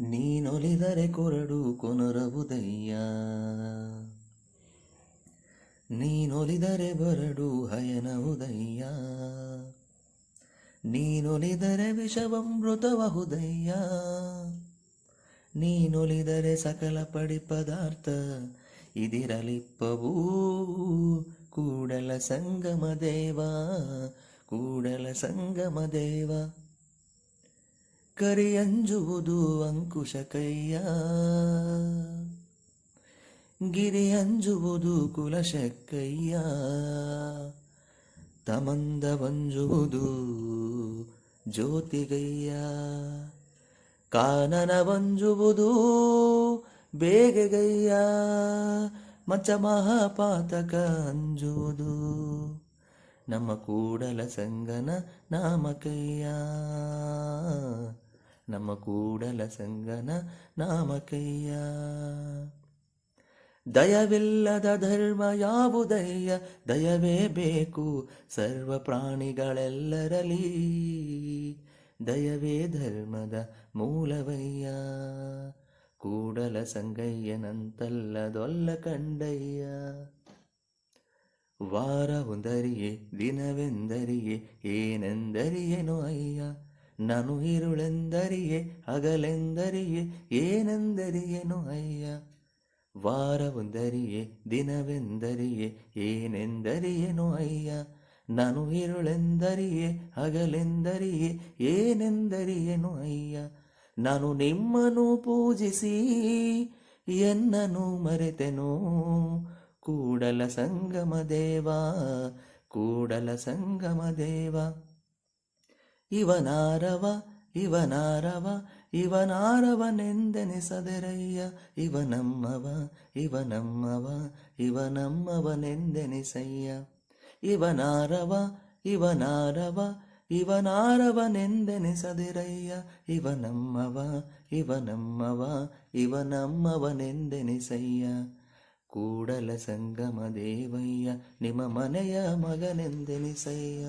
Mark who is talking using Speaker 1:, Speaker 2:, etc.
Speaker 1: ನೀನೊಲಿದರೆ ಕೊರಡು ಕೊನರವುದಯ್ಯ ನೀನೊಲಿದರೆ ಬರಡು ಹಯನವುದಯ್ಯ ನೀನೊಲಿದರೆ ವಿಷವಮೃತವಹುದಯ್ಯ ನೀನೊಲಿದರೆ ಸಕಲ ಪಡಿ ಪದಾರ್ಥ ಇದಿರಲಿಪ್ಪವೂ. ಕೂಡಲ ಸಂಗಮ ದೇವ, ಕೂಡಲ ಸಂಗಮ ದೇವ. ಕರಿಯಂಜುವುದು ಅಂಕುಶ ಕೈಯ. ಗಿರಿಯಂಜುವುದು ಕುಲಶಕ್ಕಯ್ಯ ತಮಂದವಂಜುವುದು ಜ್ಯೋತಿಗಯ್ಯ ಕಾನನವಂಜುವುದು ಬೇಗೆಗಯ್ಯ ಮಚ ಮಹಾಪಾತಕ ಅಂಜುವುದು ನಮ್ಮ ಕೂಡಲ ಸಂಗನ ನಾಮಕಯ್ಯ ನಮ್ಮ ಕೂಡಲ ಸಂಗನ ನಾಮಕಯ್ಯ ದಯವಿಲ್ಲದ ಧರ್ಮ ಯಾವುದಯ್ಯ? ದಯವೇ ಬೇಕು ಸರ್ವ ಪ್ರಾಣಿಗಳೆಲ್ಲರಲಿ ದಯವೇ ಧರ್ಮದ ಮೂಲವಯ್ಯ. ಕೂಡಲ ಸಂಗಯ್ಯನಂತಲ್ಲದೊಲ್ಲ ಕಂಡಯ್ಯ. ವಾರವೊಂದರಿಯೇ ದಿನವೆಂದರಿಯೇ, ಏನೆಂದರಿಯೇನು ಅಯ್ಯ. ನಾನು ಇರುಳೆಂದರಿಯೇ, ಹಗಲೆಂದರಿಯೇ, ಏನೆಂದರಿಯೇನು ಅಯ್ಯ? ವಾರವೊಂದರಿಯೇ, ದಿನವೆಂದರಿಯೇ, ಏನೆಂದರಿಯೇನು ಅಯ್ಯ? ನಾನು ಇರುಳೆಂದರಿಯೇ, ಹಗಲೆಂದರಿಯೇ, ಏನೆಂದರಿಯೇನು ಅಯ್ಯ? ನಾನು ನಿಮ್ಮನ್ನು ಪೂಜಿಸಿ, ಎನ್ನನು ಮರೆತೆನು. ಕೂಡಲ ಸಂಗಮ ದೇವ, ಕೂಡಲ ಸಂಗಮ ದೇವ. ಇವನಾರವ ಇವನಾರವ ಇವನಾರವನೆಂದೆನಿಸದೆರಯ್ಯ ಇವನಮ್ಮವ ಇವನಮ್ಮವ ಇವನಮ್ಮವನೆಂದೆನಿಸಯ್ಯ ಇವನಾರವ ಇವನಾರವ ಇವನಾರವನೆಂದೆನಿಸದಿರಯ್ಯ ಇವನಮ್ಮವ ಇವನಮ್ಮವ ಇವನಮ್ಮವನೆಂದೆನಿಸಯ್ಯ ಕೂಡಲ ಸಂಗಮ ದೇವಯ್ಯ ನಿಮ್ಮ ಮನೆಯ ಮಗನೆಂದೆನಿಸಯ್ಯ